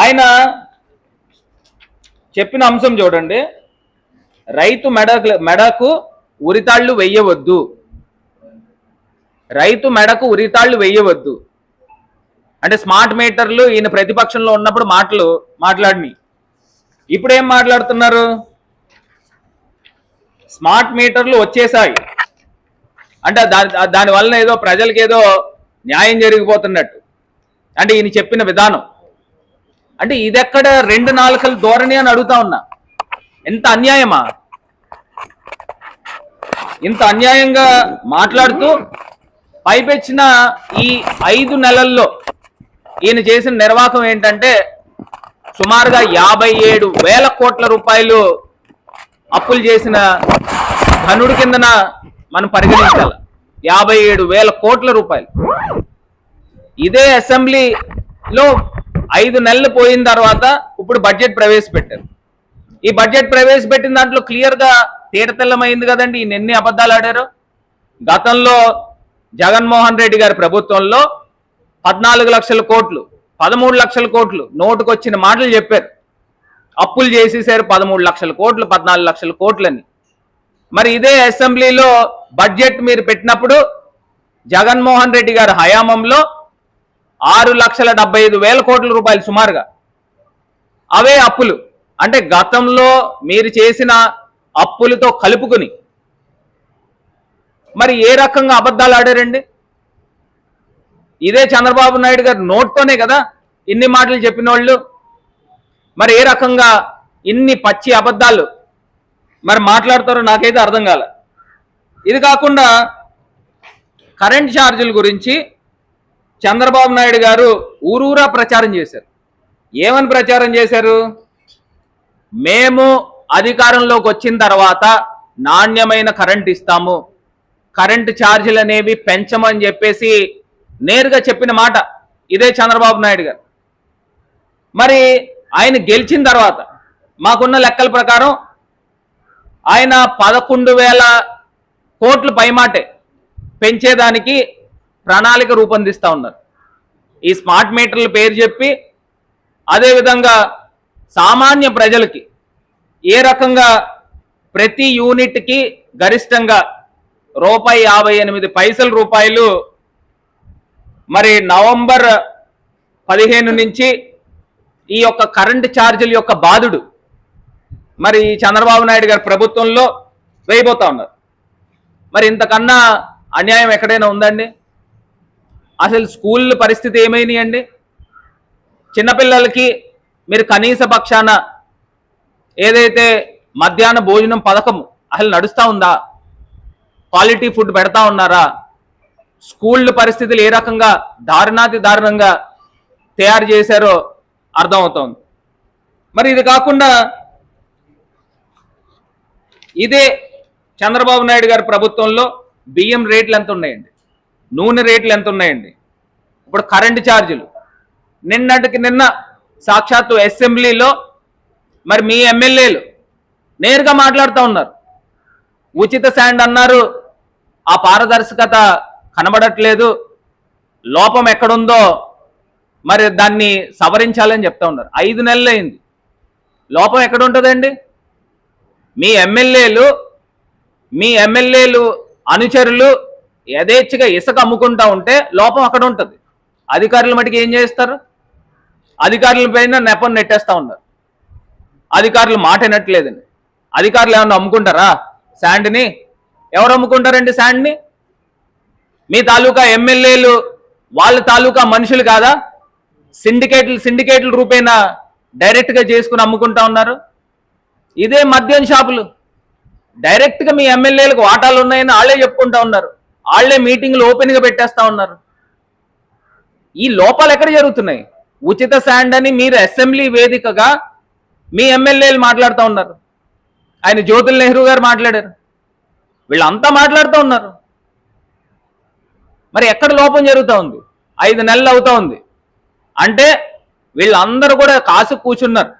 ఆయన చెప్పిన అంశం చూడండి. రైతు మెడ మెడకు ఉరితాళ్ళు వెయ్యవద్దు రైతు మెడకు ఉరితాళ్ళు వెయ్యవద్దు అంటే స్మార్ట్ మీటర్లు ఈయన ప్రతిపక్షంలో ఉన్నప్పుడు మాటలు మాట్లాడిని. ఇప్పుడు ఏం మాట్లాడుతున్నారు? స్మార్ట్ మీటర్లు వచ్చేసాయి అంటే దాని దాని వలన ఏదో ప్రజలకి ఏదో న్యాయం జరిగిపోతున్నట్టు. అంటే ఈయన చెప్పిన విధానం. అంటే ఇదెక్కడ రెండు నాలుకల ధోరణి అని అడుగుతా ఉన్నా. ఎంత అన్యాయమా? ఇంత అన్యాయంగా మాట్లాడుతూ పైపెచ్చిన ఈ ఐదు నెలల్లో ఈయన చేసిన నిర్వాహకం ఏంటంటే సుమారుగా యాభై ఏడు వేల కోట్ల రూపాయలు అప్పులు చేసిన ధనుడి కిందన మనం పరిగణించాలి. యాభై ఏడు వేల కోట్ల రూపాయలు. ఇదే అసెంబ్లీలో ఐదు నెలలు పోయిన తర్వాత ఇప్పుడు బడ్జెట్ ప్రవేశపెట్టారు. ఈ బడ్జెట్ ప్రవేశపెట్టిన దాంట్లో క్లియర్గా తీరతెల్లమైంది కదండి ఈయన ఎన్ని అబద్ధాలు ఆడారు. గతంలో జగన్మోహన్ రెడ్డి గారి ప్రభుత్వంలో పద్నాలుగు లక్షల కోట్లు పదమూడు లక్షల కోట్లు నోటుకొచ్చిన మాటలు చెప్పారు. అప్పులు చేసేసారు పదమూడు లక్షల కోట్లు పద్నాలుగు లక్షల కోట్లని. మరి ఇదే అసెంబ్లీలో బడ్జెట్ మీరు పెట్టినప్పుడు జగన్మోహన్ రెడ్డి గారి హయాంలో ఆరు లక్షల డెబ్బై ఐదు వేల కోట్ల రూపాయలు సుమారుగా. అవే అప్పులు. అంటే గతంలో మీరు చేసిన అప్పులతో కలుపుకుని. మరి ఏ రకంగా అబద్ధాలు ఆడారండి? ఇదే చంద్రబాబు నాయుడు గారు నోట్తోనే కదా ఇన్ని మాటలు చెప్పిన వాళ్ళు మరి ఏ రకంగా ఇన్ని పచ్చి అబద్ధాలు? మరి మాట్లాడతారో నాకైతే అర్థం కాల. ఇది కాకుండా కరెంట్ ఛార్జీల గురించి చంద్రబాబు నాయుడు గారు ఊరూరా ప్రచారం చేశారు. ఏమని ప్రచారం చేశారు? మేము అధికారంలోకి వచ్చిన తర్వాత నాణ్యమైన కరెంట్ ఇస్తాము. కరెంట్ ఛార్జీలు అనేవి పెంచమని చెప్పేసి నేరుగా చెప్పిన మాట ఇదే చంద్రబాబు నాయుడు గారు. మరి ఆయన గెలిచిన తర్వాత మాకున్న లెక్కల ప్రకారం ఆయన పదకొండు వేల కోట్లు పైమాటే పెంచేదానికి ప్రణాళిక రూపొందిస్తూ ఉన్నారు. ఈ స్మార్ట్ మీటర్ల పేరు చెప్పి అదేవిధంగా సామాన్య ప్రజలకి ఏ రకంగా ప్రతి యూనిట్కి గరిష్టంగా రూపాయి యాభై ఎనిమిది పైసల రూపాయలు మరి నవంబర్ పదిహేను నుంచి ఈ యొక్క కరెంటు ఛార్జీల యొక్క బాధుడు మరి చంద్రబాబు నాయుడు గారి ప్రభుత్వంలో వేయబోతా ఉన్నారు. మరి ఇంతకన్నా అన్యాయం ఎక్కడైనా ఉందండి? అసలు స్కూల్ పరిస్థితి ఏమైనాయండి చిన్నపిల్లలకి మీరు కనీస పక్షాన ఏదైతే మధ్యాహ్న భోజనం పథకం అసలు నడుస్తూ ఉందా? క్వాలిటీ ఫుడ్ పెడతా ఉన్నారా? స్కూళ్ళ పరిస్థితులు ఏ రకంగా దారుణాతి దారుణంగా తయారు చేశారో అర్థమవుతోంది. మరి ఇది కాకుండా ఇదే చంద్రబాబు నాయుడు గారి ప్రభుత్వంలో బియ్యం రేట్లు ఎంత ఉన్నాయండి? నూనె రేట్లు ఎంత ఉన్నాయండి? ఇప్పుడు కరెంటు ఛార్జీలు నిన్నటికి నిన్న సాక్షాత్తు అసెంబ్లీలో మరి మీ ఎమ్మెల్యేలు నేరుగా మాట్లాడుతూ ఉన్నారు. ఉచిత శాండ్ అన్నారు. ఆ పారదర్శకత కనబడట్లేదు. లోపం ఎక్కడుందో మరి దాన్ని సవరించాలని చెప్తా ఉన్నారు. ఐదు నెలలు అయింది. లోపం ఎక్కడ ఉంటుందండి మీ ఎమ్మెల్యేలు మీ ఎమ్మెల్యేలు అనుచరులు యథేచ్ఛగా ఇసుక అమ్ముకుంటా ఉంటే లోపం అక్కడ ఉంటుంది. అధికారుల మటుకు ఏం చేస్తారు? అధికారుల పైన నెపం నెట్టేస్తా ఉన్నారు. అధికారులు మాట వినట్లేదని. అధికారులు ఏమన్నా అమ్ముకుంటారా శాండ్ని? ఎవరు అమ్ముకుంటారండి శాండ్ని? మీ తాలూకా ఎమ్మెల్యేలు వాళ్ళ తాలూకా మనుషులు కాదా? సిండికేట్లు సిండికేట్ల రూపేణా డైరెక్ట్గా చేసుకుని అమ్ముకుంటా ఉన్నారు. ఇదే మద్యం షాపులు. డైరెక్ట్గా మీ ఎమ్మెల్యేలకు వాటాలు ఉన్నాయని వాళ్ళే చెప్పుకుంటా ఉన్నారు. వాళ్ళే మీటింగ్లు ఓపెన్గా పెట్టేస్తా ఉన్నారు. ఈ లోపాలు ఎక్కడ జరుగుతున్నాయి? ఉచిత శాండ్ అని మీరు అసెంబ్లీ వేదికగా మీ ఎమ్మెల్యేలు మాట్లాడుతూ ఉన్నారు. ఆయన జ్యోతుల్ నెహ్రూ గారు మాట్లాడారు. వీళ్ళంతా మాట్లాడుతూ ఉన్నారు. మరి ఎక్కడ లోపం జరుగుతూ ఉంది? ఐదు నెలలు అవుతా ఉంది. అంటే వీళ్ళందరూ కూడా కాసు కూర్చున్నారు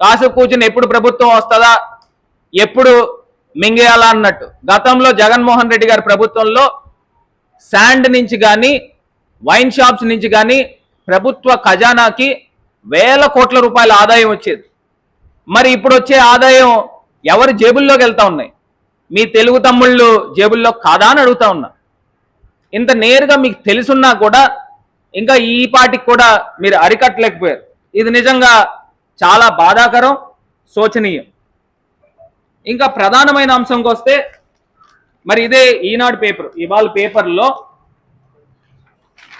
కాసు కూర్చుని ఎప్పుడు ప్రభుత్వం వస్తుందా? ఎప్పుడు మింగేయాలా అన్నట్టు. గతంలో జగన్మోహన్ రెడ్డి గారి ప్రభుత్వంలో శాండ్ నుంచి కానీ వైన్ షాప్స్ నుంచి కానీ ప్రభుత్వ ఖజానాకి వేల కోట్ల రూపాయల ఆదాయం వచ్చేది. మరి ఇప్పుడు వచ్చే ఆదాయం ఎవరి జేబుల్లోకి వెళ్తా ఉన్నాయి? మీ తెలుగు తమ్ముళ్ళు జేబుల్లో కాదా అని అడుగుతా ఉన్నా. ఇంత నేరుగా మీకు తెలుసున్నా కూడా ఇంకా ఈ పాటికి కూడా మీరు అరికట్టలేకపోయారు. ఇది నిజంగా చాలా బాధాకరం శోచనీయం. ఇంకా ప్రధానమైన అంశంకి వస్తే మరి ఇదే ఈనాడు పేపర్ ఇవాళ పేపర్లో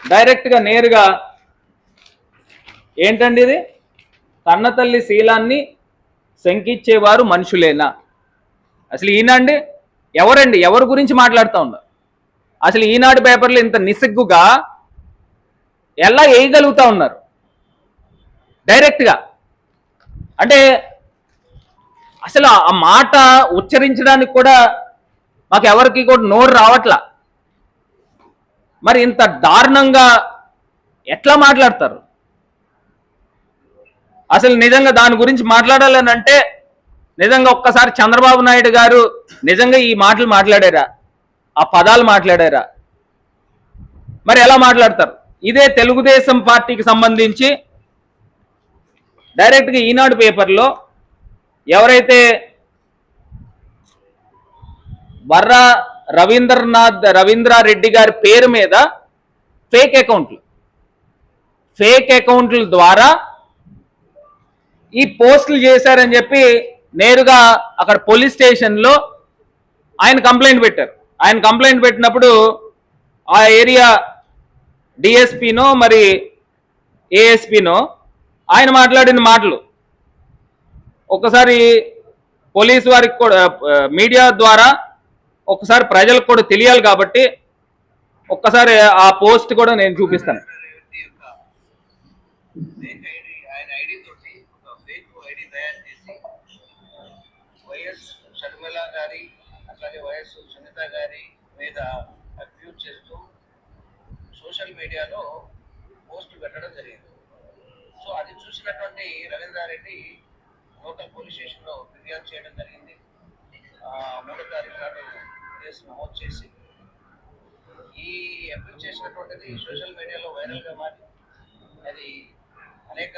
డైరెక్ట్గా నేరుగా ఏంటండి ఇది? కన్నతల్లి శీలాన్ని శంకిచ్చేవారు మనుషులేనా? అసలు ఈనాండి ఎవరండి? ఎవరి గురించి మాట్లాడుతూ ఉన్నారు? అసలు ఈనాడు పేపర్లు ఇంత నిస్సిగ్గుగా ఎలా వేయగలుగుతా ఉన్నారు? డైరెక్ట్గా. అంటే అసలు ఆ మాట ఉచ్చరించడానికి కూడా మాకు ఎవరికి కూడా నోరు రావట్లా. మరి ఇంత దారుణంగా ఎట్లా మాట్లాడతారు? అసలు నిజంగా దాని గురించి మాట్లాడాలని అంటే నిజంగా ఒక్కసారి చంద్రబాబు నాయుడు గారు నిజంగా ఈ మాటలు మాట్లాడారా? ఆ పదాలు మాట్లాడారా? మరి ఎలా మాట్లాడతారు? ఇదే తెలుగుదేశం పార్టీకి సంబంధించి డైరెక్ట్గా ఈనాడు పేపర్లో ఎవరైతే వర్ర రవీంద్రనాథ్ రవీంద్రారెడ్డి గారి పేరు మీద ఫేక్ అకౌంట్లు ఫేక్ అకౌంట్ల ద్వారా ఈ పోస్టులు చేశారని చెప్పి నేరుగా అక్కడ పోలీస్ స్టేషన్లో ఆయన కంప్లైంట్ పెట్టారు. ఆయన కంప్లైంట్ పెట్టినప్పుడు ఆ ఏరియా డిఎస్పినో మరి ఏఎస్పినో ఆయన మాట్లాడిన మాటలు ఒకసారి పోలీస్ వారికి కూడా మీడియా ద్వారా ఒకసారి ప్రజలకు కూడా తెలియాలి కాబట్టి ఒక్కసారి ఆ పోస్ట్ కూడా నేను చూపిస్తాను. వ్యక్తి ఐడి ఆయన ఐడి తోటి ఐడి తయారు చేసి వైఎస్ షర్మిల గారి అట్లాగే వైఎస్ సునీత గారి మీద అక్యూజ్ చేస్తూ సోషల్ మీడియాలో పోస్ట్ పెట్టడం జరిగింది. సో అది చూసినటువంటి రవీంద్రారెడ్డి లోకల్ పోలీస్ స్టేషన్లో ఫిర్యాదు చేయడం జరిగింది. ఆ, మూడో తారీఖు నాడు కేసు నమోదు చేసి ఈ అప్రోచ్ చేసినటువంటిది సోషల్ మీడియాలో వైరల్గా మారి అది అనేక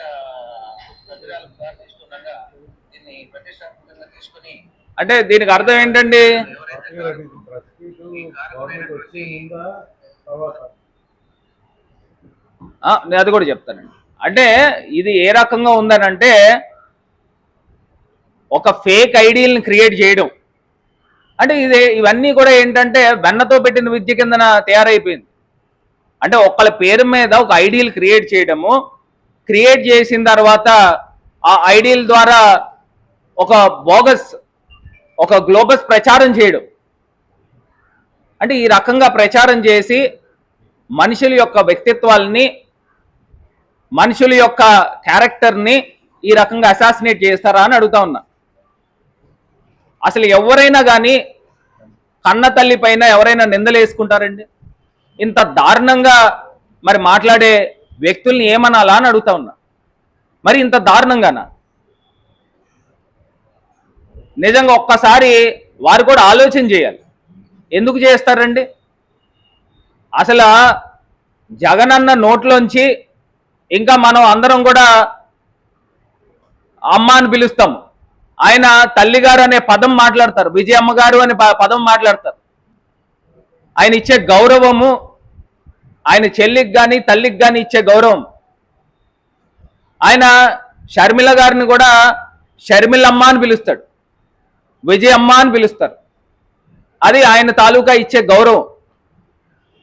ప్రతిరాలకు దారితీస్తుండగా దీన్ని ప్రతిష్టాత్మకంగా తీసుకుని అంటే దీనికి అర్థం ఏంటండి? నేను అది కూడా చెప్తానండి. అంటే ఇది ఏ రకంగా ఉందనంటే ఒక ఫేక్ ఐడియల్ని క్రియేట్ చేయడం. అంటే ఇది ఇవన్నీ కూడా ఏంటంటే వెన్నతో పెట్టిన విద్య కిందన తయారైపోయింది. అంటే ఒకళ్ళ పేరు మీద ఒక ఐడియల్ క్రియేట్ చేయడము క్రియేట్ చేసిన తర్వాత ఆ ఐడియల్ ద్వారా ఒక బోగస్ ఒక గ్లోబస్ ప్రచారం చేయడం. అంటే ఈ రకంగా ప్రచారం చేసి మనుషుల యొక్క వ్యక్తిత్వాల్ని మనుషుల యొక్క క్యారెక్టర్ని ఈ రకంగా అసాసినేట్ చేస్తారా అని అడుగుతా ఉన్నా. అసలు ఎవరైనా కానీ కన్న తల్లి పైన ఎవరైనా నిందలేసుకుంటారండి ఇంత దారుణంగా మరి మాట్లాడే వ్యక్తుల్ని ఏమనాలా అని అడుగుతా ఉన్నా. మరి ఇంత దారుణంగానా? నిజంగా ఒక్కసారి వారు కూడా ఆలోచన చేయాలి. ఎందుకు చేస్తారండి? అసలు జగనన్న నోట్లోంచి ఇంకా మనం అందరం కూడా అమ్మ అని పిలుస్తాం. ఆయన తల్లిగారు అనే పదం మాట్లాడతారు. విజయమ్మ గారు అనే ప- పదం మాట్లాడతారు. ఆయన ఇచ్చే గౌరవము ఆయన చెల్లికి కానీ తల్లికి కానీ ఇచ్చే గౌరవం. ఆయన షర్మిల గారిని కూడా షర్మిలమ్మ అని పిలుస్తాడు. విజయమ్మ అని పిలుస్తారు. అది ఆయన తాలూకా ఇచ్చే గౌరవం.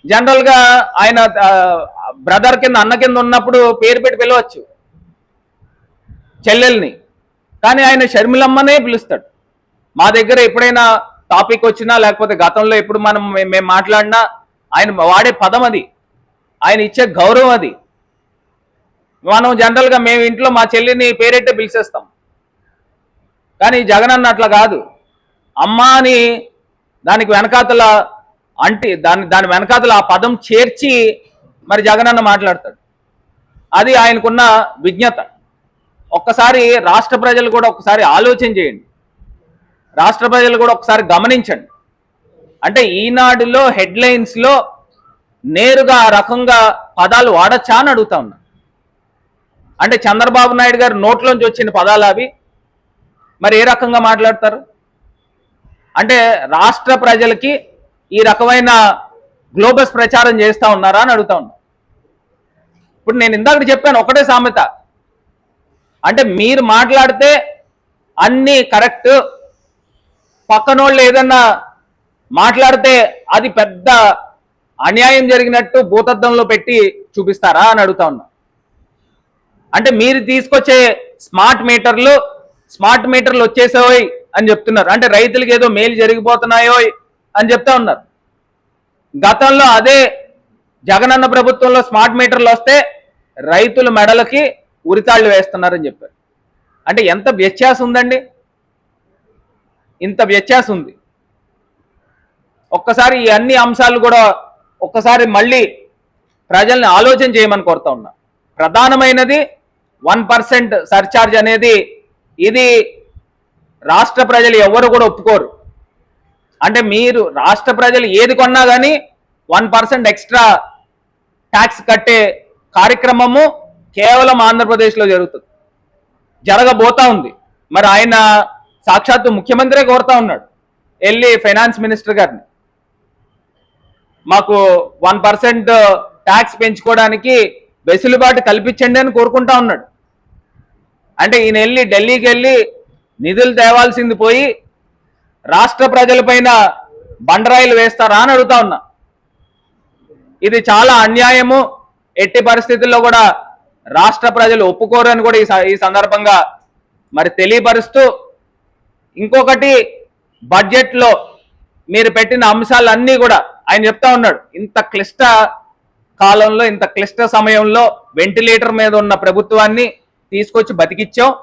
జనరల్గా ఆయన బ్రదర్ కింద అన్న కింద ఉన్నప్పుడు పేరు పెట్టి పిలవచ్చు. చెల్లెల్ని. కానీ ఆయన షర్మిలమ్మనే పిలుస్తాడు. మా దగ్గర ఎప్పుడైనా టాపిక్ వచ్చినా లేకపోతే గతంలో ఎప్పుడు మనం మేము మాట్లాడినా ఆయన వాడే పదం అది. ఆయన ఇచ్చే గౌరవం అది. మనం జనరల్గా మేము ఇంట్లో మా చెల్లిని పేరెట్టే పిలిచేస్తాం. కానీ జగనన్న అట్లా కాదు. అమ్మ అని దానికి వెనకాతల అంటే దాని దాని వెనకాతల ఆ పదం చేర్చి మరి జగనన్న మాట్లాడతాడు. అది ఆయనకున్న విజ్ఞత. ఒక్కసారి రాష్ట్ర ప్రజలు కూడా ఒకసారి ఆలోచన చేయండి. రాష్ట్ర ప్రజలు కూడా ఒకసారి గమనించండి. అంటే ఈనాడులో హెడ్లైన్స్లో నేరుగా ఆ రకంగా పదాలు వాడచ్చా అని అడుగుతా ఉన్నా. అంటే చంద్రబాబు నాయుడు గారు నోట్లోంచి వచ్చిన పదాలు అవి. మరి ఏ రకంగా మాట్లాడతారు? అంటే రాష్ట్ర ప్రజలకి ఈ రకమైన గ్లోబస్ ప్రచారం చేస్తా ఉన్నారా అని అడుగుతా ఉన్నా. ఇప్పుడు నేను ఇందాక చెప్పాను ఒకటే సామెత. అంటే మీరు మాట్లాడితే అన్నీ కరెక్ట్. పక్కనోళ్ళు ఏదన్నా మాట్లాడితే అది పెద్ద అన్యాయం జరిగినట్టు భూతద్దంలో పెట్టి చూపిస్తారా అని అడుగుతా ఉన్నా. అంటే మీరు తీసుకొచ్చే స్మార్ట్ మీటర్లు స్మార్ట్ మీటర్లు వచ్చేసాయి అని చెప్తున్నారు. అంటే రైతులకు ఏదో మేలు జరిగిపోతున్నాయో అని చెప్తా ఉన్నారు. గతంలో అదే జగనన్న ప్రభుత్వంలో స్మార్ట్ మీటర్లు వస్తే రైతుల మెడలకి ఉరితాళ్ళు వేస్తున్నారని చెప్పారు. అంటే ఎంత వ్యత్యాసం ఉందండి? ఇంత వ్యత్యాసం ఉంది. ఒక్కసారి ఈ అన్ని అంశాలు కూడా ఒక్కసారి మళ్ళీ ప్రజల్ని ఆలోచన చేయమని కోరుతా ఉన్నా. ప్రధానమైనది వన్ పర్సెంట్ సర్చార్జ్ అనేది ఇది రాష్ట్ర ప్రజలు ఎవరు కూడా ఒప్పుకోరు. అంటే మీరు రాష్ట్ర ప్రజలు ఏది కొన్నా కానీ వన్ పర్సెంట్ ఎక్స్ట్రా ట్యాక్స్ కట్టే కార్యక్రమము కేవలం ఆంధ్రప్రదేశ్లో జరుగుతుంది. జరగబోతా ఉంది. మరి ఆయన సాక్షాత్తు ముఖ్యమంత్రే కోరుతా ఉన్నాడు. వెళ్ళి ఫైనాన్స్ మినిస్టర్ గారిని. మాకు వన్ పర్సెంట్ ట్యాక్స్ పెంచుకోవడానికి వెసులుబాటు కల్పించండి అని కోరుకుంటా ఉన్నాడు. అంటే ఈయన వెళ్ళి ఢిల్లీకి వెళ్ళి నిధులు తేవాల్సింది పోయి రాష్ట్ర ప్రజలపైన బండరాయిలు వేస్తారా అని అడుగుతా ఉన్నా. ఇది చాలా అన్యాయము. ఎట్టి పరిస్థితుల్లో కూడా రాష్ట్ర ప్రజలు ఒప్పుకోరు అని కూడా ఈ స- ఈ సందర్భంగా మరి తెలియపరుస్తూ ఇంకొకటి బడ్జెట్లో మీరు పెట్టిన అంశాలన్నీ కూడా ఆయన చెప్తా ఉన్నాడు. ఇంత క్లిష్ట కాలంలో ఇంత క్లిష్ట సమయంలో వెంటిలేటర్ మీద ఉన్న ప్రభుత్వాన్ని తీసుకొచ్చి బతికిచ్చాం.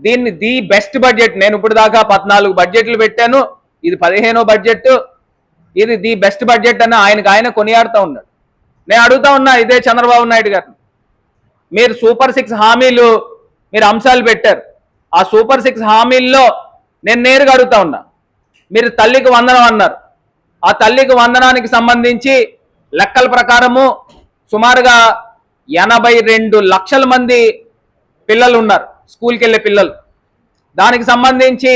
దీన్ని ది బెస్ట్ బడ్జెట్ నేను ఇప్పుడు దాకా పద్నాలుగు బడ్జెట్లు పెట్టాను. ఇది పదిహేనో బడ్జెట్ ఇది ది బెస్ట్ బడ్జెట్ అని ఆయనకు ఆయన కొనియాడుతూ ఉన్నాడు. నేను అడుగుతా ఉన్నా ఇదే చంద్రబాబు నాయుడు గారిని మీరు సూపర్ సిక్స్ హామీలు మీరు అంశాలు పెట్టారు. ఆ సూపర్ సిక్స్ హామీల్లో నేను నేరుగా అడుగుతా ఉన్నా. మీరు తల్లికి వందనం అన్నారు. ఆ తల్లికి వందనానికి సంబంధించి లెక్కల ప్రకారము సుమారుగా ఎనభై రెండు లక్షల మంది పిల్లలు ఉన్నారు. స్కూల్కి వెళ్ళే పిల్లలు. దానికి సంబంధించి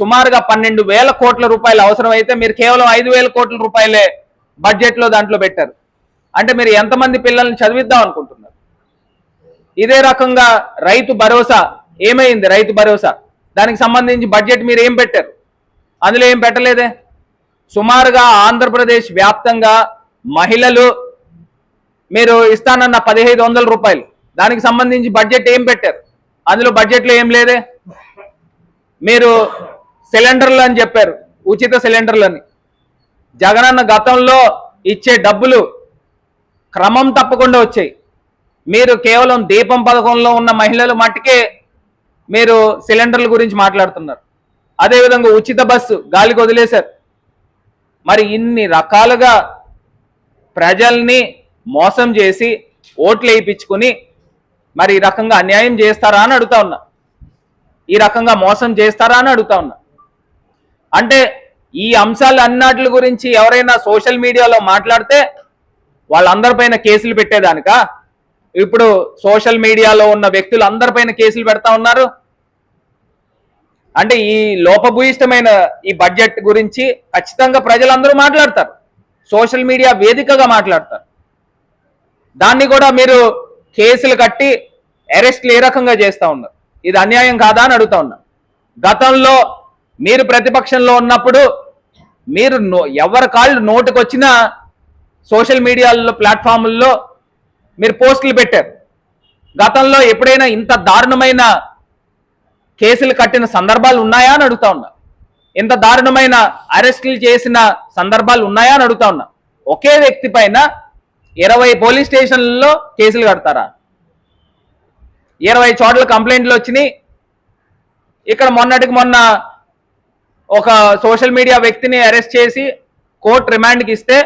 సుమారుగా పన్నెండు వేల కోట్ల రూపాయలు అవసరం అయితే మీరు కేవలం ఐదు వేల కోట్ల రూపాయలే బడ్జెట్లో దాంట్లో పెట్టారు. అంటే మీరు ఎంతమంది పిల్లల్ని చదివిద్దాం అనుకుంటున్నారు? ఇదే రకంగా రైతు భరోసా ఏమైంది? రైతు భరోసా. దానికి సంబంధించి బడ్జెట్ మీరు ఏం పెట్టారు? అందులో ఏం పెట్టలేదే? సుమారుగా ఆంధ్రప్రదేశ్ వ్యాప్తంగా మహిళలు మీరు ఇస్తానన్న పదిహేను వందల రూపాయలు. దానికి సంబంధించి బడ్జెట్ ఏం పెట్టారు? అందులో బడ్జెట్లో ఏం లేదే? మీరు సిలిండర్లు అని చెప్పారు. ఉచిత సిలిండర్లు అని జగనన్న గతంలో ఇచ్చే డబ్బులు క్రమం తప్పకుండా వచ్చాయి. మీరు కేవలం దీపం పథకంలో ఉన్న మహిళలు మట్టుకే మీరు సిలిండర్ల గురించి మాట్లాడుతున్నారు. అదేవిధంగా ఉచిత బస్సు గాలికి వదిలేశారు మరి ఇన్ని రకాలుగా ప్రజల్ని మోసం చేసి ఓట్లు వేయించుకుని మరి ఈ రకంగా అన్యాయం చేస్తారా అని అడుగుతా ఉన్నా. ఈ రకంగా మోసం చేస్తారా అని అడుగుతా ఉన్నా. అంటే ఈ అంశాలు అన్నట్ల గురించి ఎవరైనా సోషల్ మీడియాలో మాట్లాడితే వాళ్ళందరిపైన కేసులు పెట్టేదానిక? ఇప్పుడు సోషల్ మీడియాలో ఉన్న వ్యక్తులు అందరిపైన కేసులు పెడతా ఉన్నారు. అంటే ఈ లోపభూయిష్టమైన ఈ బడ్జెట్ గురించి ఖచ్చితంగా ప్రజలందరూ మాట్లాడతారు. సోషల్ మీడియా వేదికగా మాట్లాడతారు. దాన్ని కూడా మీరు కేసులు కట్టి అరెస్ట్లు ఏ రకంగా చేస్తూ ఉన్నారు? ఇది అన్యాయం కాదా అని అడుగుతా ఉన్నా. గతంలో మీరు ప్రతిపక్షంలో ఉన్నప్పుడు మీరు నో- ఎవరి కాళ్ళు నోటుకొచ్చినా సోషల్ మీడియాలో ప్లాట్ఫామ్ల్లో మీరు పోస్టులు పెట్టారు. గతంలో ఎప్పుడైనా ఇంత దారుణమైన కేసులు కట్టిన సందర్భాలు ఉన్నాయా అని అడుగుతా ఉన్నా. ఇంత దారుణమైన అరెస్టులు చేసిన సందర్భాలు ఉన్నాయా అని అడుగుతా ఉన్నా. ఒకే వ్యక్తి పైన ఇరవై పోలీస్ స్టేషన్లలో కేసులు కడతారా? ఇరవై చోట్ల కంప్లైంట్లు వచ్చినాయి. ఇక్కడ మొన్నటికి మొన్న ఒక సోషల్ మీడియా వ్యక్తిని అరెస్ట్ చేసి కోర్టు రిమాండ్కి ఇస్తే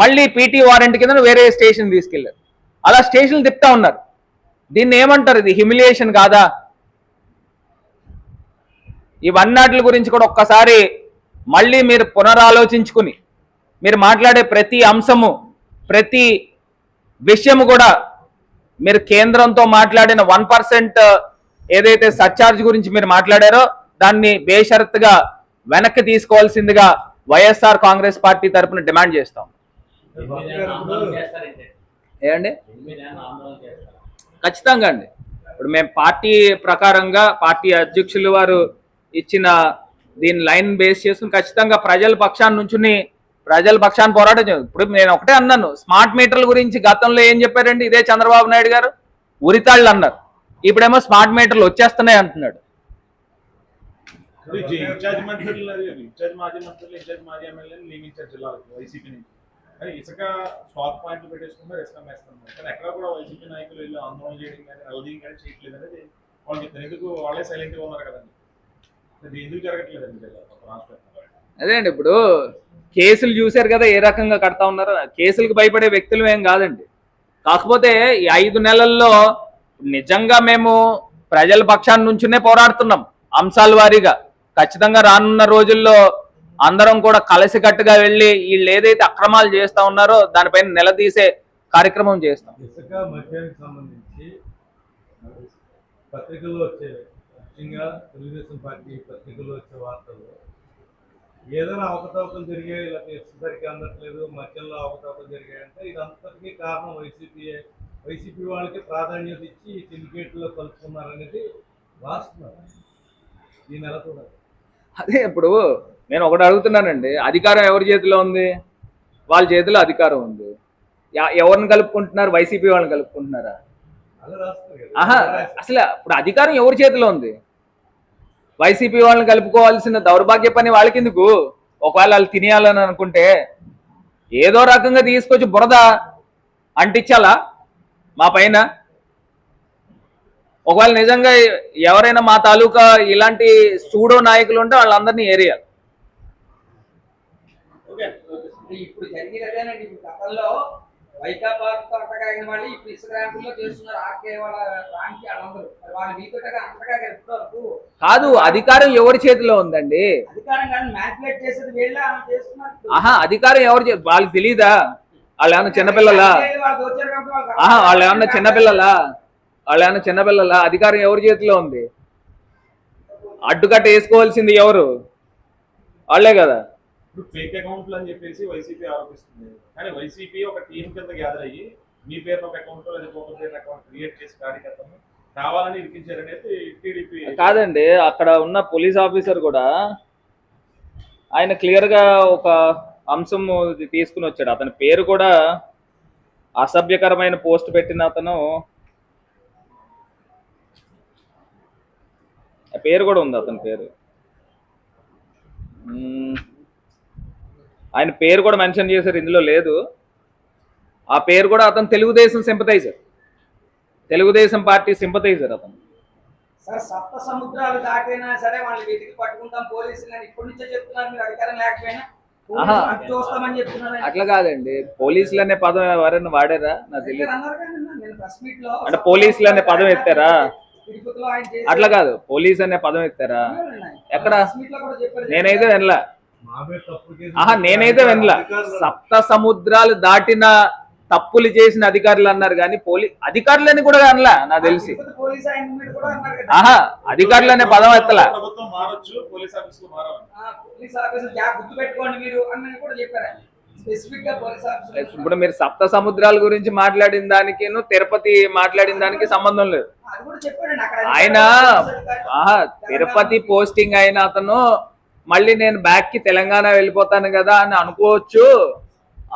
మళ్ళీ పీటీ వారెంట్ కింద వేరే స్టేషన్ తీసుకెళ్ళారు అలా స్టేషన్లు తిప్పుతా ఉన్నారు. దీన్ని ఏమంటారు ఇది? హ్యూమిలియేషన్ కాదా? ఈ ఇవన్నాటి గురించి కూడా ఒక్కసారి మళ్ళీ మీరు పునరాలోచించుకుని మీరు మాట్లాడే ప్రతి అంశము ప్రతి విషయము కూడా మీరు కేంద్రంతో మాట్లాడిన వన్ పర్సెంట్ ఏదైతే సర్చార్జ్ గురించి మీరు మాట్లాడారో దాన్ని బేషరత్తుగా వెనక్కి తీసుకోవాల్సిందిగా వైఎస్ఆర్ కాంగ్రెస్ పార్టీ తరఫున డిమాండ్ చేస్తాం. ఏమండి? ఖచ్చితంగా అండి. ఇప్పుడు మేము పార్టీ ప్రకారంగా పార్టీ అధ్యక్షులు వారు ఇచ్చిన దీని లైన్ బేస్ చేసుకుని ఖచ్చితంగా ప్రజల పక్షాన్ని నుంచుని ప్రజల పక్షాన్ని పోరాటం ఇప్పుడు నేను ఒకటే అన్నాను స్మార్ట్ మీటర్ల గురించి గతంలో ఏం చెప్పారండి? ఇదే చంద్రబాబు నాయుడు గారు? ఉరితాళ్ళు అన్నారు. ఇప్పుడేమో స్మార్ట్ మీటర్లు వచ్చేస్తున్నాయి అంటున్నాడు. ఇన్ఛార్జ్ మంత్రులు ఇన్ఛార్జ్ మాజీ మంత్రులు ఇన్ఛార్జ్ మాజీ ఎమ్మెల్యేలు నియమించారు జిల్లా వైసీపీ నుంచి. ఇసుక స్టాక్ పాయింట్లు పెట్టేసుకుంటే ఇసుక మేస్తున్నారు కానీ ఎక్కడ కూడా వైసీపీ నాయకులు వెళ్ళి ఆందోళన చేయడం కానీ రౌడింగ్ కానీ చేయట్లేదు అనేది వాళ్ళకి ఇద్దరు ఎందుకు వాళ్ళే సైలెంట్గా ఉన్నారు కదండి. అది ఎందుకు జరగట్లేదండి జిల్లా రాష్ట్రం అదే అండి ఇప్పుడు కేసులు చూశారు కదా ఏ రకంగా కడతా ఉన్నారో. కేసులకు భయపడే వ్యక్తులు ఏం కాదండి. కాకపోతే ఈ ఐదు నెలల్లో నిజంగా మేము ప్రజల పక్షాన్ని నుంచునే పోరాడుతున్నాం అంశాల వారీగా. ఖచ్చితంగా రానున్న రోజుల్లో అందరం కూడా కలిసికట్టుగా వెళ్ళి వీళ్ళు ఏదైతే అక్రమాలు చేస్తా ఉన్నారో దానిపైన నిలదీసే కార్యక్రమం చేస్తాం. ఇసుక మద్యానికి సంబంధించి పత్రికల్లో వచ్చే ముఖ్యంగా తెలుగుదేశం పార్టీ పత్రికల్లో వచ్చే వార్తలు ఏదైనా అవకతవకలు జరిగాయి లేకపోతే ఇసుక సరిగ్గా అందట్లేదు మధ్యలో అవకతవకలు జరిగాయి అంటే ఇదంతటికీ కారణం వైసీపీ వైసీపీ వాళ్ళకి ప్రాధాన్యత ఇచ్చి ఈ సిండికేట్లో కలుపుకున్నారనేది రాస్తున్నారు దీని ఎలా చూడాలి అదే ఇప్పుడు నేను ఒకటి అడుగుతున్నానండి అధికారం ఎవరి చేతిలో ఉంది? వాళ్ళ చేతిలో అధికారం ఉంది. ఎవరిని కలుపుకుంటున్నారు? వైసీపీ వాళ్ళని కలుపుకుంటున్నారా? ఆహా అసలు ఇప్పుడు అధికారం ఎవరి చేతిలో ఉంది? వైసీపీ వాళ్ళని కలుపుకోవాల్సిన దౌర్భాగ్య పని వాళ్ళకి ఎందుకు ఒకవేళ వాళ్ళు తినేయాలని అనుకుంటే ఏదో రకంగా తీసుకొచ్చి బురద అంటించాలా మా పైన? ఒకవేళ నిజంగా ఎవరైనా మా తాలూకా ఇలాంటి సూడో నాయకులు ఉంటే వాళ్ళందరినీ ఏరియాలి. ఇప్పుడు ఇప్పుడు గతంలో వైకాపాతో అంతకాగిన వాళ్ళు ఇప్పుడు ఇసుక ర్యాంపుల్లో చేస్తున్నారు. ఆర్కే వాళ్ళ రానికి వాళ్ళందరూ వాళ్ళు మీతో అంతగా ఇప్పటి వరకు కాదు అధికారం ఎవరి చేతిలో ఉందండి? అధికారం కానీ మ్యానిపులేట్ చేసేది వీళ్ళే చేస్తున్నారు. ఆహా అధికారం ఎవరు వాళ్ళకి తెలీదా? వాళ్ళు ఏమన్నా చిన్నపిల్లలా ఆహా వాళ్ళు ఏమన్నా చిన్నపిల్లలా? వాళ్ళు ఏమన్నా చిన్నపిల్లలా? అధికారం ఎవరి చేతిలో ఉంది? అడ్డుకట్ట వేసుకోవాల్సింది ఎవరు? వాళ్ళే కదా. ఇప్పుడు ఫేక్ అకౌంట్లు అని చెప్పేసి వైసీపీ ఆరోపిస్తుంది. కానీ వైసీపీ ఒక టీం కింద గ్యాదర్ అయ్యి మీ పేరు ఒక అకౌంట్ లేదా పేరు అకౌంట్ క్రియేట్ చేసి కార్యకర్తను కావాలని ఇరికించారనేది టీడీపీ కాదండి అక్కడ ఉన్న పోలీస్ ఆఫీసర్ కూడా ఆయన క్లియర్గా ఒక అంశం తీసుకుని వచ్చాడు. అతని పేరు కూడా అసభ్యకరమైన పోస్ట్ పెట్టిన అతను ఆ పేరు కూడా ఉంది అతని పేరు. ఆయన పేరు కూడా మెన్షన్ చేశారు ఇందులో లేదు. ఆ పేరు కూడా అతను Telugu Desam sympathiser. Telugu Desam party sympathiser అతను. సార్ సప్త సముద్రాలు దాటైనా సరే వాళ్ళు వెతికి పట్టుకుంటాం పోలీసులు అని ఇప్పటి నుంచే చెప్తున్నారు మీరు అధికారం లేకపోయినా ఆహా. పోలీసులు అడ్డు చూస్తామని చెప్తున్నారు. అట్లా కాదండి పోలీసులు అనే పదం ఎవరైనా వాడారా? నాకు తెలియదు అంటే పోలీసులు అనే పదం ఎత్తారా? అట్లా కాదు పోలీస్ అనే పదం ఎత్తారా? ఎక్కడ? నేనైతే వినలా. ఆహా నేనైతే వినలా. సప్త సముద్రాలు దాటిన తప్పులు చేసిన అధికారులు అన్నారు కానీ పోలీ అధికారులని కూడా అనలా నాకు తెలిసి. తిరుపతి పోలీస్ ఆయన మీద కూడా అన్నారు కదా. ఆహా అధికారులు అనే పదం ఎత్తలా. ప్రభుత్వం మారొచ్చు పోలీస్ ఆఫీసులు మారాలి. ఆ, పోలీస్ ఆఫీసర్ జాగ్రత్త గుర్తు పెట్టుకోండి మీరు అన్నది కూడా చెప్పారు? ఆయన స్పెసిఫిక్గా పోలీస్ ఆఫీసర్ ఇప్పుడు మీరు సప్త సముద్రాల గురించి మాట్లాడిన దానికి తిరుపతి మాట్లాడిన దానికి సంబంధం లేదు. అది కూడా చెప్పాడండి అక్కడ. ఆయన ఆహా తిరుపతి పోస్టింగ్ అయిన అతను మళ్ళీ నేను బ్యాక్కి తెలంగాణ వెళ్ళిపోతాను కదా అని అనుకోవచ్చు.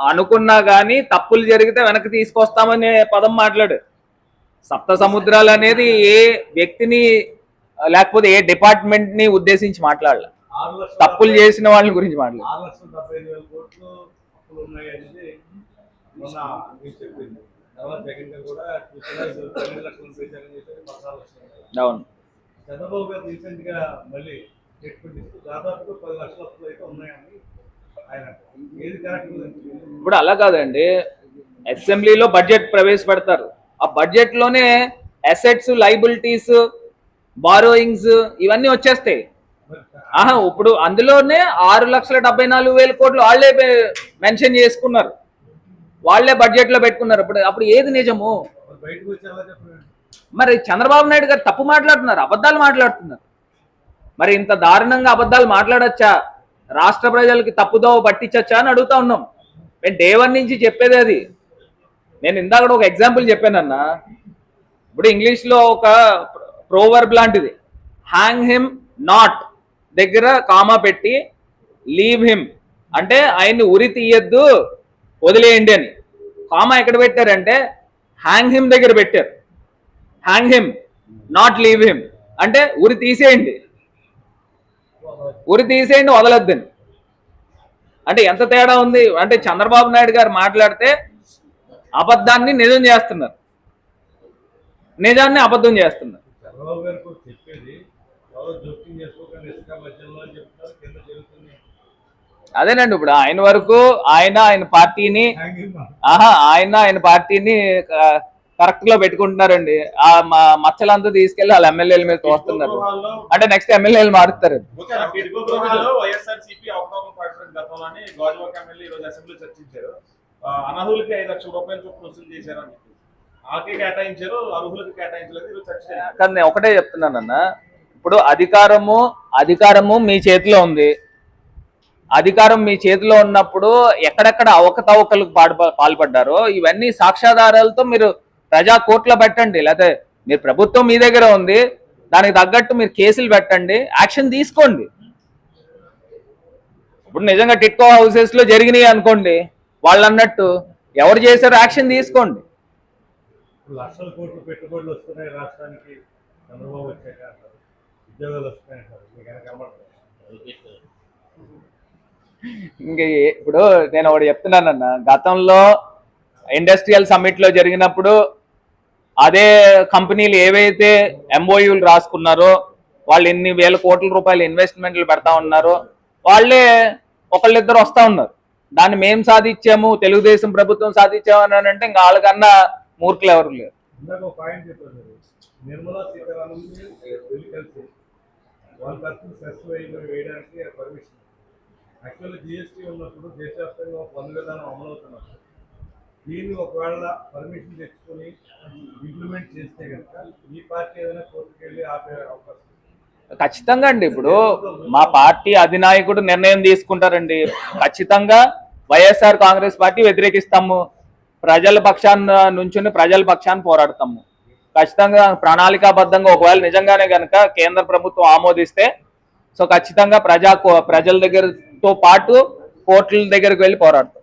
అనుకున్నా గానీ తప్పులు జరిగితే వెనక్కి తీసుకొస్తామనే పదం మాట్లాడు. సప్త సముద్రాలు అనేది ఏ వ్యక్తిని లేకపోతే ఏ డిపార్ట్మెంట్ని ఉద్దేశించి మాట్లాడాలి. తప్పులు చేసిన వాళ్ళ గురించి మాట్లాడు. ఆరు లక్షల డెబ్బై ఐదు వేల కోట్లు అప్పులు ఉన్నాయి అనేది మొన్న మీరు చెప్పింది. తర్వాత జగన్ గారు కూడా చూసినా ఇది తొమ్మిది లక్షలు పెంచారని చెప్పి పదహారు లక్షలు. అవును. చంద్రబాబు గారు రీసెంట్గా మళ్ళీ ఇప్పుడు అలా కాదండి. అసెంబ్లీలో బడ్జెట్ ప్రవేశపెడతారు. ఆ బడ్జెట్లోనే అసెట్స్ లైబిలిటీస్ బారోయింగ్స్ ఇవన్నీ వచ్చేస్తాయి. ఆహా ఇప్పుడు అందులోనే ఆరు లక్షల డెబ్బై నాలుగు వేల కోట్లు వాళ్ళే మెన్షన్ చేసుకున్నారు. వాళ్ళే బడ్జెట్లో పెట్టుకున్నారు. ఇప్పుడు అప్పుడు ఏది నిజము? మరి చంద్రబాబు నాయుడు గారు తప్పు మాట్లాడుతున్నారు అబద్ధాలు మాట్లాడుతున్నారు. మరి ఇంత దారుణంగా అబద్ధాలు మాట్లాడొచ్చా? రాష్ట్ర ప్రజలకి తప్పుదోవ పట్టించచ్చా అని అడుగుతా ఉన్నాం. నేను డే వన్ నుంచి చెప్పేది అది. నేను ఇందాక కూడా ఒక ఎగ్జాంపుల్ చెప్పానన్నా ఇప్పుడు ఇంగ్లీష్లో ఒక ప్రోవర్బ్ లాంటిది. హ్యాంగ్ హిమ్ నాట్ దగ్గర కామా పెట్టి లీవ్ హిమ్ అంటే ఆయన్ని ఉరి తీయద్దు వదిలేయండి అని. కామా ఎక్కడ పెట్టారంటే హ్యాంగ్ హిమ్ దగ్గర పెట్టారు. Hang him not leave him అంటే ఉరి తీసేయండి. ఉరి తీసేయండి వదలొద్దని అంటే ఎంత తేడా ఉంది? అంటే చంద్రబాబు నాయుడు గారు మాట్లాడితే అబద్ధాన్ని నిజం చేస్తున్నారు. నిజాన్ని అబద్ధం చేస్తున్నారు. అదేనండి ఇప్పుడు ఆయన వరకు ఆయన ఆయన పార్టీని ఆహా ఆయన ఆయన పార్టీని కరెక్ట్లో పెట్టుకుంటున్నారండి. ఆ మ- మచ్చలంతా తీసుకెళ్ళి వాళ్ళ ఎమ్మెల్యేల మీద తోస్తున్నారు. గృహాల్లో అంటే నెక్స్ట్ ఎమ్మెల్యేలు అనర్హులకి ఐదు లక్షల రూపాయలు చొప్పున వసూలు చేశారని కేటాయించారు అర్హులకు కేటాయించలేదు జరిగింది. కానీ నేను ఒకటే చెప్తున్నానన్న ఇప్పుడు అధికారము అధికారము మీ చేతిలో ఉంది. అధికారం మీ చేతిలో ఉన్నప్పుడు ఎక్కడెక్కడ అవకతవకలకు పాడు పాల్పడ్డారో ఇవన్నీ సాక్ష్యాధారాలతో మీరు ప్రజా కోర్టులో పెట్టండి. లేకపోతే మీరు ప్రభుత్వం మీ దగ్గర ఉంది. దానికి తగ్గట్టు మీరు కేసులు పెట్టండి. యాక్షన్ తీసుకోండి. ఇప్పుడు నిజంగా టిట్కో హౌసెస్లో జరిగినాయి అనుకోండి. వాళ్ళు అన్నట్టు ఎవరు చేశారో యాక్షన్ తీసుకోండి. లక్షల కోట్లు పెట్టుబడులు వస్తున్నాయి రాష్ట్రానికి. చంద్రబాబు వచ్చాక అంటారు. ఉద్యోగాలు వస్తున్నాయి అంటారు. మీకు వెనక కనబడతారు ఇంక ఇప్పుడు నేను ఒకటి చెప్తున్నానన్న. గతంలో ఇండస్ట్రియల్ సమ్మిట్లో జరిగినప్పుడు అదే కంపెనీలు ఏవైతే ఎంఓయూలు రాసుకున్నారో వాళ్ళు ఎన్ని వేల కోట్ల రూపాయలు ఇన్వెస్ట్మెంట్లు పెడతా ఉన్నారో వాళ్ళే ఒకళ్ళిద్దరు వస్తూ ఉన్నారు. దాన్ని మేము సాధించాము తెలుగుదేశం ప్రభుత్వం సాధించాము అని అంటే ఇంకా వాళ్ళకన్నా మూర్ఖులు ఎవరు లేరు. నిర్మలా సీతారామన్ వెళ్ళి కలిసి వాళ్ళ సెస్ వేయడానికి పర్మిషన్ యాక్చువల్లీ జిఎస్టీ ఉన్నప్పుడు దేశవ్యాప్తంగా పన్ను విధానం అమలవుతున్నప్పుడు దీన్ని ఒకవేళ పర్మిషన్ తెచ్చుకొని ఇంప్లిమెంట్ చేస్తే కనుక ఈ పార్టీ ఏదైనా కోర్టుకు వెళ్ళి ఆపే అవకాశం. ఖచ్చితంగా అండి. ఇప్పుడు మా పార్టీ అధినాయకుడు నిర్ణయం తీసుకుంటారండి. ఖచ్చితంగా వైఎస్ఆర్ కాంగ్రెస్ పార్టీ వ్యతిరేకిస్తాము. ప్రజల పక్షాన నుంచుని ప్రజల పక్షాన్ని పోరాడతాము. ఖచ్చితంగా ప్రణాళికాబద్ధంగా ఒకవేళ నిజంగానే కనుక కేంద్ర ప్రభుత్వం ఆమోదిస్తే సో ఖచ్చితంగా ప్రజా ప్రజల దగ్గరతో పాటు కోర్టుల దగ్గరికి వెళ్ళి పోరాడతాం.